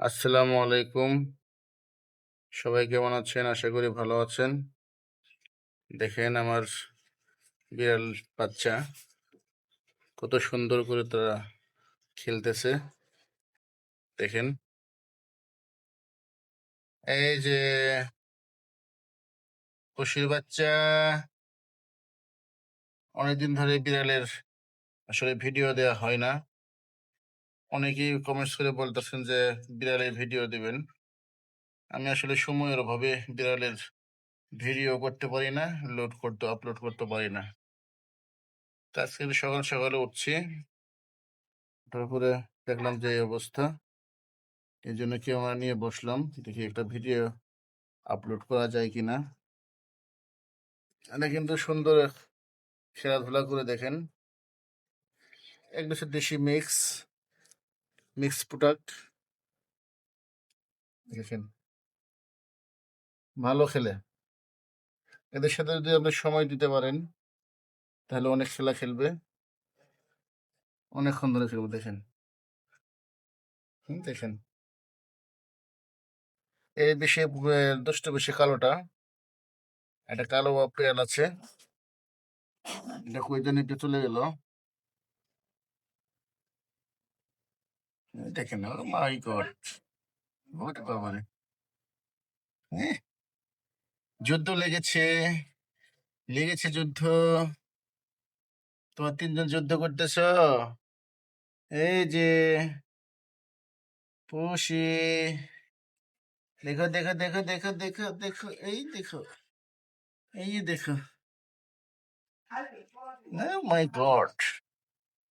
আসসালামু আলাইকুম। সবাই কেমন আছেন? আশা করি ভালো আছেন। দেখেন আমার বিড়াল বাচ্চা, কত সুন্দর করে তারা খেলতেছে। দেখেন। এই যে খুশির বাচ্চা। অনেকদিন ধরে বিড়ালের আসলে ভিডিও দেওয়া হয় না। অনেকেই কমেন্টস করে বলতেছেন যে, বিড়ালের ভিডিও দিবেন। আমি আসলে সময়ের অভাবে বিড়ালের ভিডিও করতে পারি না লোড করতে আপলোড করতে পারি না। আজকে সকাল সকালে উঠছি তারপরে দেখলাম যে এই অবস্থা। এই জন্য ক্যামেরা নিয়ে বসলাম, দেখি একটা ভিডিও আপলোড করা যায় কিনা। এটা কিন্তু সুন্দর খেলাধুলা করে দেখেন। এগুলো হচ্ছে দেশি মিক্স মিক্স প্রোডাক্ট দেখেন। ভালো খেলে। এদের সাথে যদি আপনি সময় দিতে পারেন, তাহলে অনেক খেলা খেলবে। অনেকক্ষণ ধরে খেলবে, দেখেন। দেখেন। এই বেশি দুষ্ট বেশি কালোটা। একটা কালো পেয়াল আছে। এটা কই জানি চলে গেল। দেখেন মাই গড হ্যাঁ। যুদ্ধ লেগেছে। লেগেছে যুদ্ধ। তোমার তিনজন যুদ্ধ করতেছ? এই যে পুষি। দেখো দেখো দেখো দেখো দেখো দেখো এই দেখো এই দেখো। মাই গড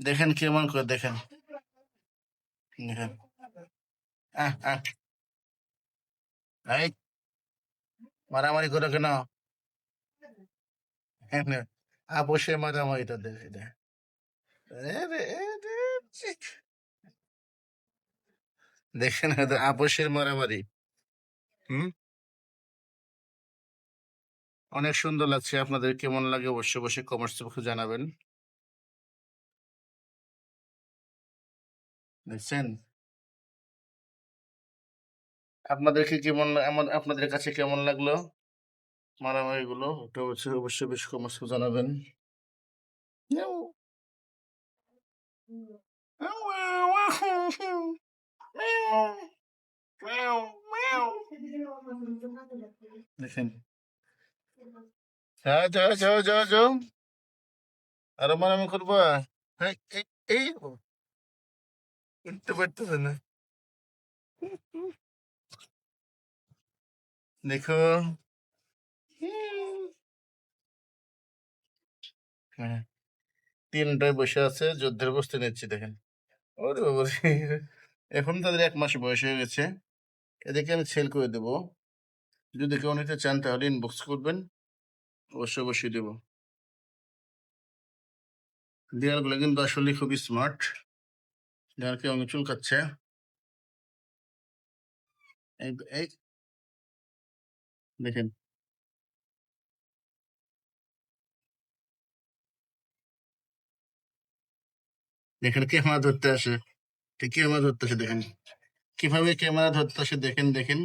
দেখেন কেমন করে দেখেন। এই মারামারি করো কেন? আপসে মারামারিটা দেখে দে আরে, আরে, চিক। দেখেন আপসের মারামারি। হুম? অনেক সুন্দর লাগছে। আপনাদের কেমন লাগে অবশ্যই অবশ্যই কমেন্টস জানাবেন। দেখছেন? আপনাদেরকে কেমন আপনাদের কাছে কেমন লাগল? মারামারি গুলো ওটা অবশ্যই অবশ্যই বেশ কমেন্টস জানাবেন। দেখেন। হ্যাঁ যাও যাও যাও যাও। আরও মারামারি করবা? হ্যাঁ এই। উঠতে পারতেছে না দেখো তিনটায় বসে আছে যুদ্ধের বস্তু নিচ্ছি দেখেন ওরে এখন তাদের এক মাস বয়স হয়ে গেছে এদেরকে আমি সেল করে দেব যদি কেউ নিতে চান তাহলে ইনবক্স করবেন অবশ্যই অবশ্যই দেবো দেয়ালগুলো কিন্তু আসলে খুবই স্মার্ট দেয়ালকে অনেক চুলকাচ্ছে এই দেখেন দেখেন ক্যামেরা ধরতে আসে ক্যামেরা ধরতে আসে দেখেন কীভাবে ক্যামেরা ধরতে আসে দেখেন দেখেন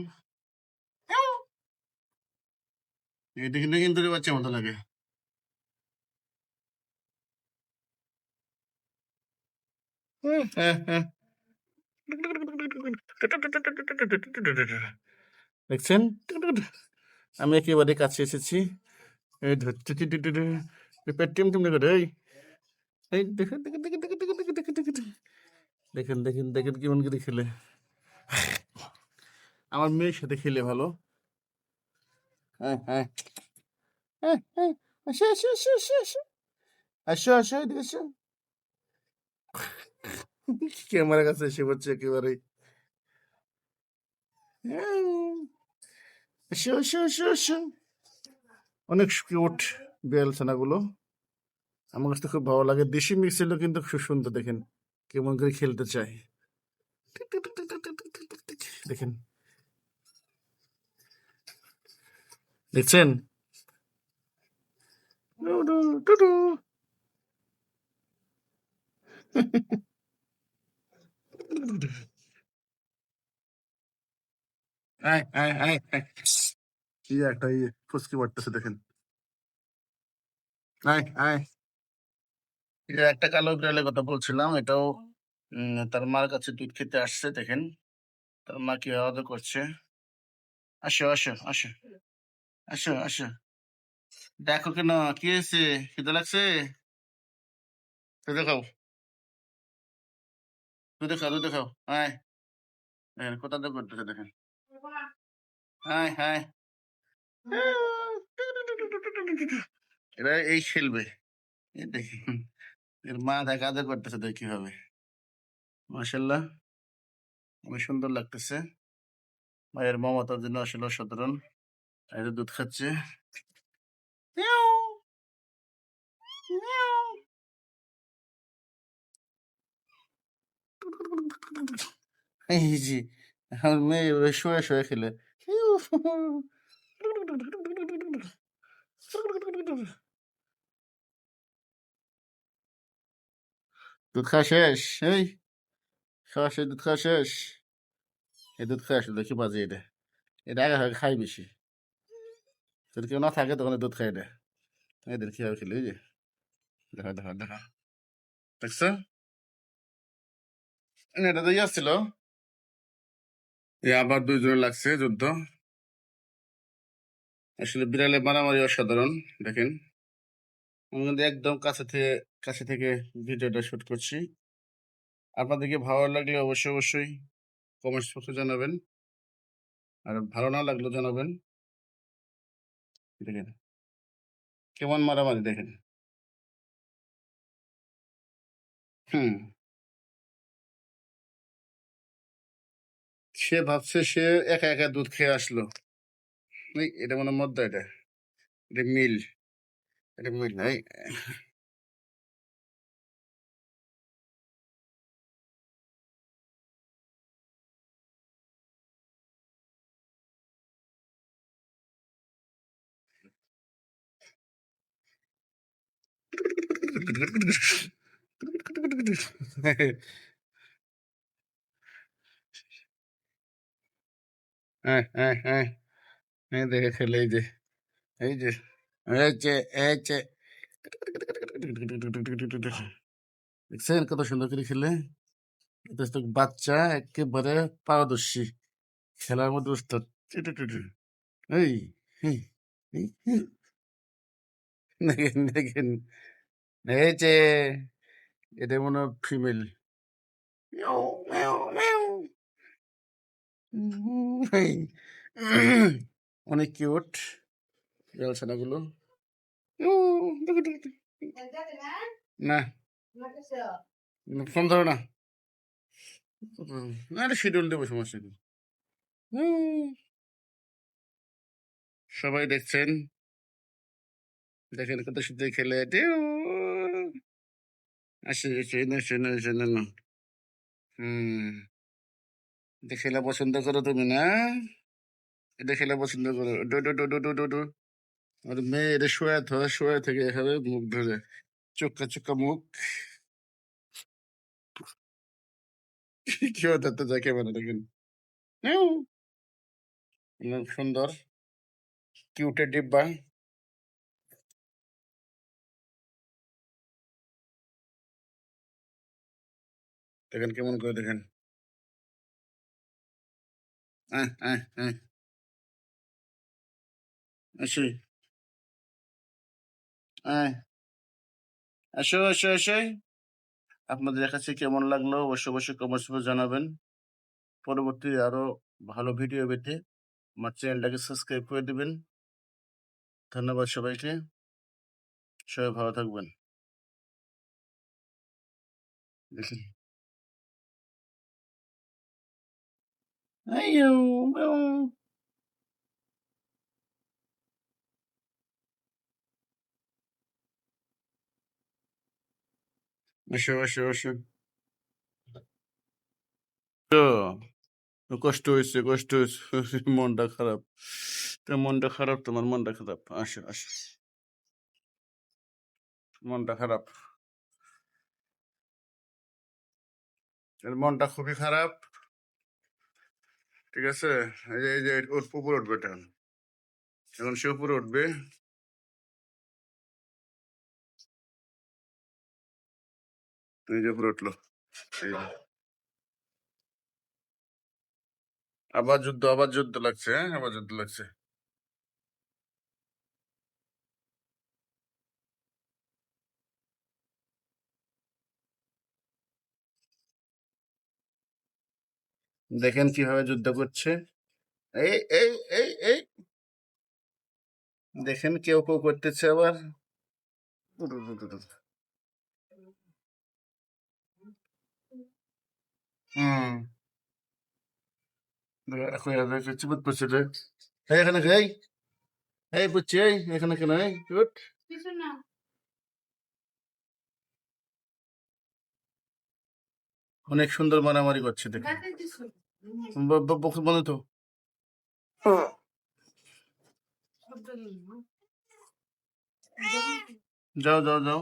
এটা কিন্তু কিন্তু বাচ্চা মতো লাগে দেখছেন আমি একেবারে কাছে এসেছি এই ধরতে টিম করে এই দেখেন দেখেন দেখেন দেখেন দেখেন দেখেন কেমন করে খেলে আমার মেয়ের সাথে খেলে ভালো হ্যাঁ হ্যাঁ হ্যাঁ হ্যাঁ আসো আসো আসো আসো আসো আসো আসো আসো ক্যামেরা কাছে এসে পড়ছে একেবারে? আসো অনেক কিউট বিড়াল ছানাগুলো আমার কাছে খুব ভালো লাগে। দেশি মিক্স হলো কিন্তু খুব সুন্দর দেখেন। কেমন করে খেলতে চায়। দেখেন। দেখছেন? ডুডু, ডুডু। আয় আয় আয় আয় কি একটা ইয়ে ফুসকি পড়তেছে দেখেন। আয় আয় এই যে একটা কালো বিড়ালের কথা বলছিলাম এটাও তার মার কাছে দুধ খেতে আসছে দেখেন। তার মা কি আদর করছে? আসো আসো আসো। আসো আসো। দেখো কেন কি হয়েছে? খিদে লাগছে? দুধে খাও দুধে খাও দুধে খাও আয়। দেখেন কোথা থেকে করতেছে দেখেন। হাই হাই এরা এই খেলবে। দেখেন এর মা তাকে আদর করতেছে দেখ কীভাবে। মাসাল্লাহ অনেক সুন্দর লাগতেছে। মায়ের মমতার জন্য আসলে অসাধারণ। এই দুধ খাচ্ছে এই জি আমার মেয়ে শুয়ে শুয়ে খেলে। দুধ খাওয়া শেষ? এই, খাওয়া শেষ, দুধ খাওয়া শেষ। এই দুধ খাওয়া শেষ, দেখি বাজে এটা। এটা আগে আগে খাই বেশি। যদি কেউ না থাকে, তখন দুধ খাই দেয় এদের কীভাবে খেলে যে। দেখা দেখা দেখা। দেখছ? এটা তো ছিল। আবার দুইজনে লাগছে যুদ্ধ। আসলে বিড়ালে মারামারি অসাধারণ, দেখেন। আমি কিন্তু একদম কাছে থেকে কাছে থেকে ভিডিওটা শুট করছি। আপনাদেরকে ভালো লাগলে অবশ্যই অবশ্যই কমেন্টস বক্সে জানাবেন। আর ভালো না লাগলেও জানাবেন। দেখেন, কেমন মারামারি, দেখেন। হুম। সে ভাবছে সে একা একা দুধ খেয়ে আসলো। এটা মনে মদ্দা এটা। এটা মিল। এটা মিল নাই। হ্যাঁ হ্যাঁ হ্যাঁ। দেখে খেলে এই যে এই যে এই যে এই যে দেখছেন কত সুন্দর করে খেলে? বাচ্চা, একেবারে পারদর্শী। খেলার মধ্যে উস্তাদ এই। দেখেন দেখেন। এই যে, এটা মনে হয় ফিমেল। অনেক কিউট বিড়াল ছানাগুলো। না। ফোন ধরো না। না, এটা শিডিউল দেবো, সমস্যা নেই। সবাই দেখছেন? দেখেন কত সুন্দর খেলে। টিউ। আসে আসে, না আসে না আসে, না না। হুম এটা খেলা পছন্দ করো তুমি, না? এটা পছন্দ করো। ডো ডো ডো ডো ডো ডো ডো আর মেয়ে এটা শোয়া থা, শোয়া থেকে এখানে মুখ ধরে। চোখা চোখা মুখ। কেউ ধরতে যায় কেমন দেখেন। সুন্দর। কিউটের ডিব্বা। দেখেন কেমন করে দেখেন। হ্যাঁ হ্যাঁ হ্যাঁ। আসি। হ্যাঁ। আসো আসো আপনাদের কাছে কেমন লাগল? অবশ্যই অবশ্যই কমেন্টস জানাবেন। পরবর্তী আরও ভালো ভিডিও পেতে আমার চ্যানেলটাকে সাবস্ক্রাইব করে দেবেন। ধন্যবাদ সবাইকে। সবাই ভালো থাকবেন। দেখেন। আইয়ো, আইয়ো। আসো আসো আসো তো, কষ্ট হয়েছে কষ্ট হয়েছে মনটা খারাপ তোমার মনটা খারাপ তোমার মনটা খারাপ আসো আসো মনটা খারাপ মনটা খুবই খারাপ ঠিক আছে? এই যে ওর উপরে উঠবে এটা। এখন সে উপরে উঠবে। এই যে, উপরে উঠল। আবার যুদ্ধ আবার যুদ্ধ লাগছে হ্যাঁ? আবার যুদ্ধ লাগছে। দেখেন কীভাবে যুদ্ধ করছে। এই এই এই এই। দেখেন কেউ কেউ করতেছে আবার। এখানে এই এই, বুঝছি, এই, এখানে কেন? এই অনেক সুন্দর মারামারি করছে দেখে। বলে বন্ধু তো যাও যাও যাও।